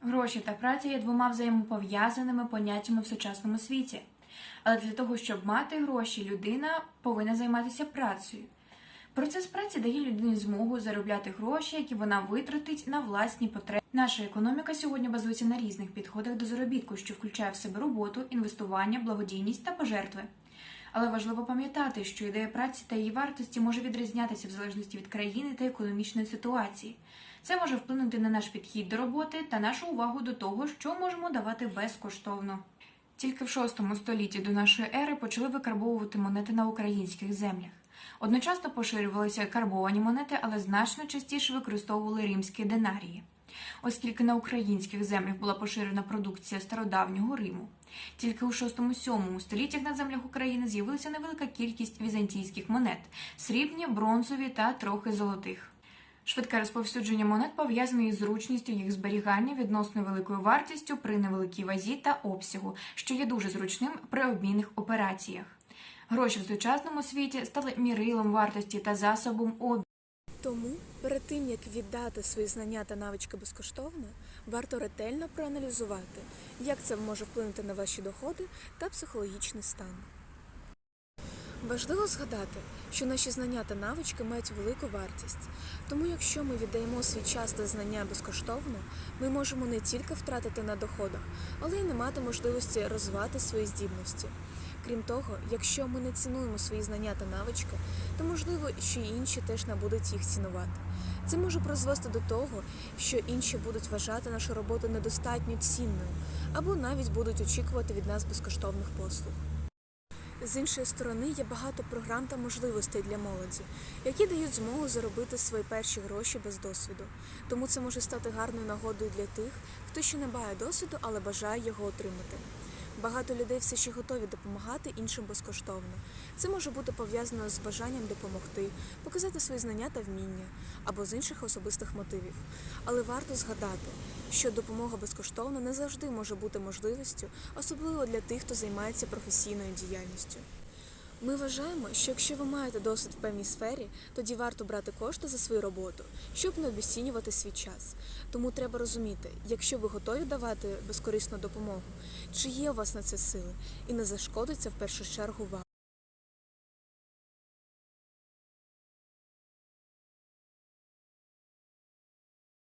Гроші та праця є двома взаємопов'язаними поняттями в сучасному світі. Але для того, щоб мати гроші, людина повинна займатися працею. Процес праці дає людині змогу заробляти гроші, які вона витратить на власні потреби. Наша економіка сьогодні базується на різних підходах до заробітку, що включає в себе роботу, інвестування, благодійність та пожертви. Але важливо пам'ятати, що ідея праці та її вартості може відрізнятися в залежності від країни та економічної ситуації. Це може вплинути на наш підхід до роботи та нашу увагу до того, що можемо давати безкоштовно. Тільки в VI столітті до нашої ери почали викарбовувати монети на українських землях. Одночасно поширювалися карбовані монети, але значно частіше використовували римські динарії. Оскільки на українських землях була поширена продукція стародавнього Риму. Тільки у 6-7 століттях на землях України з'явилася невелика кількість візантійських монет срібні, бронзові та трохи золотих. Швидке розповсюдження монет пов'язане із зручністю їх зберігання відносно великою вартістю при невеликій вазі та обсягу, що є дуже зручним при обмінних операціях. Гроші в сучасному світі стали мірилом вартості та засобом обміну. Тому перед тим як віддати свої знання та навички безкоштовно, варто ретельно проаналізувати, як це може вплинути на ваші доходи та психологічний стан. Важливо згадати, що наші знання та навички мають велику вартість. Тому, якщо ми віддаємо свій час та знання безкоштовно, ми можемо не тільки втратити на доходах, але й не мати можливості розвивати свої здібності. Крім того, якщо ми не цінуємо свої знання та навички, то можливо, що й інші теж не будуть їх цінувати. Це може призвести до того, що інші будуть вважати нашу роботу недостатньо цінною, або навіть будуть очікувати від нас безкоштовних послуг. З іншої сторони, є багато програм та можливостей для молоді, які дають змогу заробити свої перші гроші без досвіду. Тому це може стати гарною нагодою для тих, хто ще не має досвіду, але бажає його отримати. Багато людей все ще готові допомагати іншим безкоштовно. Це може бути пов'язано з бажанням допомогти, показати свої знання та вміння або з інших особистих мотивів. Але варто згадати, що допомога безкоштовно не завжди може бути можливістю, особливо для тих, хто займається професійною діяльністю. Ми вважаємо, що якщо ви маєте досвід в певній сфері, тоді варто брати кошти за свою роботу, щоб не обіцінювати свій час. Тому треба розуміти, якщо ви готові давати безкорисну допомогу, чи є у вас на це сили, і не зашкодиться в першу чергу вам.